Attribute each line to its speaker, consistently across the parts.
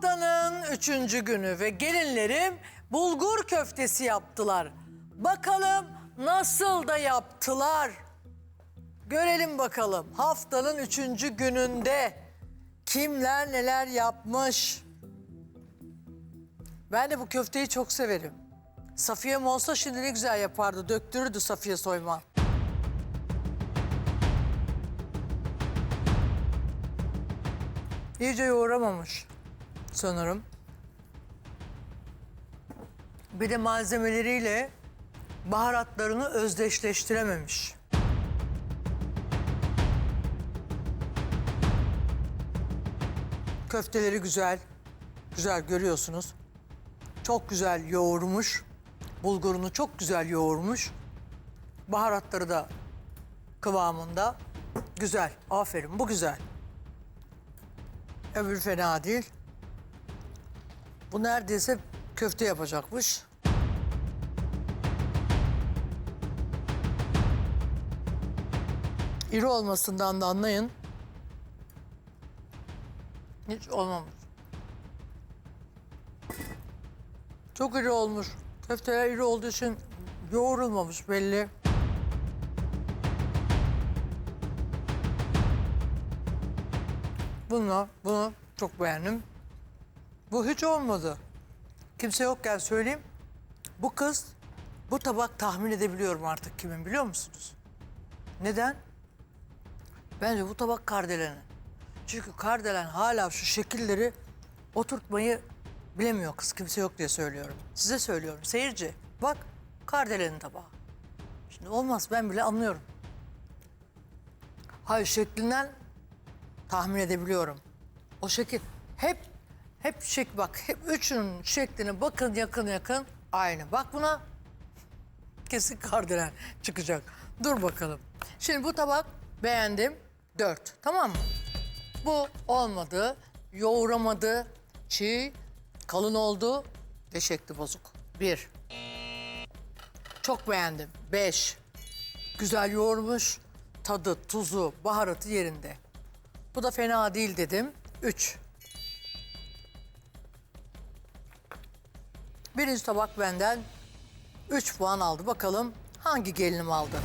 Speaker 1: Haftanın üçüncü günü ve gelinlerim bulgur köftesi yaptılar. Bakalım nasıl da yaptılar. Görelim bakalım haftanın üçüncü gününde kimler neler yapmış. Ben de bu köfteyi çok severim. Safiye olsa şimdi ne güzel yapardı. Döktürürdü Safiye Soyman. İyice yoğuramamış sanırım. Bir de malzemeleriyle baharatlarını özdeşleştirememiş. Köfteleri güzel. Güzel görüyorsunuz. Çok güzel yoğurmuş. Bulgurunu çok güzel yoğurmuş. Baharatları da kıvamında. Güzel. Aferin. Bu güzel. Öbür fena değil. Bu neredeyse köfte yapacakmış. İri olmasından da anlayın. Hiç olmamış. Çok iri olmuş. Köfteler iri olduğu için yoğrulmamış belli. Bunu, bunu çok beğendim. Bu hiç olmadı. Kimse yokken söyleyeyim. Bu kız, bu tabak tahmin edebiliyorum artık kimin biliyor musunuz? Neden? Bence bu tabak Kardelen'in. Çünkü Kardelen hala şu şekilleri oturtmayı bilemiyor kız. Kimse yok diye söylüyorum. Size söylüyorum. Seyirci bak Kardelen'in tabağı. Şimdi olmaz ben bile anlıyorum. Hayır şeklinden tahmin edebiliyorum. O şekil hep hep şek bak hep üçünün şekline bakın yakın yakın aynı. Bak buna kesin kardelen çıkacak. Dur bakalım. Şimdi bu tabak beğendim. Dört. Tamam mı? Bu olmadı. Yoğuramadı. Çiğ. Kalın oldu. Ve şekli bozuk. Bir. Çok beğendim. Beş. Güzel yoğurmuş. Tadı, tuzu, baharatı yerinde. Bu da fena değil dedim. Üç. Birinci tabak benden 3 puan aldı. Bakalım hangi gelinim aldı?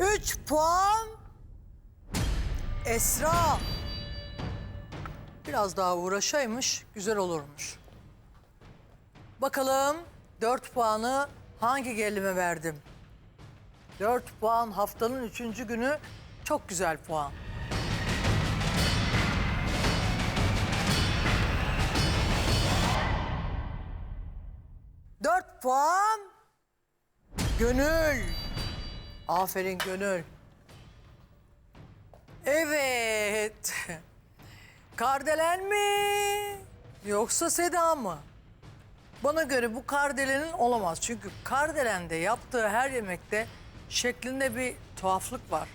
Speaker 1: Üç puan Esra. Biraz daha uğraşaymış, güzel olurmuş. Bakalım 4 puanı hangi gelinime verdim? 4 puan haftanın üçüncü günü çok güzel puan. Puan. Gönül. Aferin Gönül. Evet. Kardelen mi? Yoksa Seda mı? Bana göre bu kardelenin olamaz. Çünkü kardelende yaptığı her yemekte şeklinde bir tuhaflık var.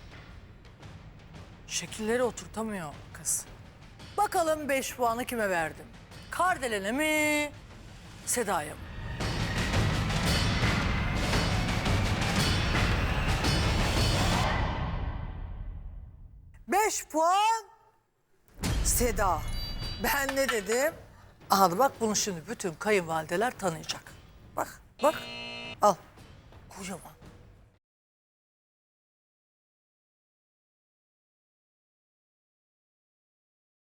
Speaker 1: Şekilleri oturtamıyor kız. Bakalım 5 puanı kime verdim? Kardelen'e mi? Seda'ya mı? Beş puan Seda. Ben ne dedim? Aha bak bunu şimdi bütün kayınvalideler tanıyacak. Bak, bak. Al. Kocaman.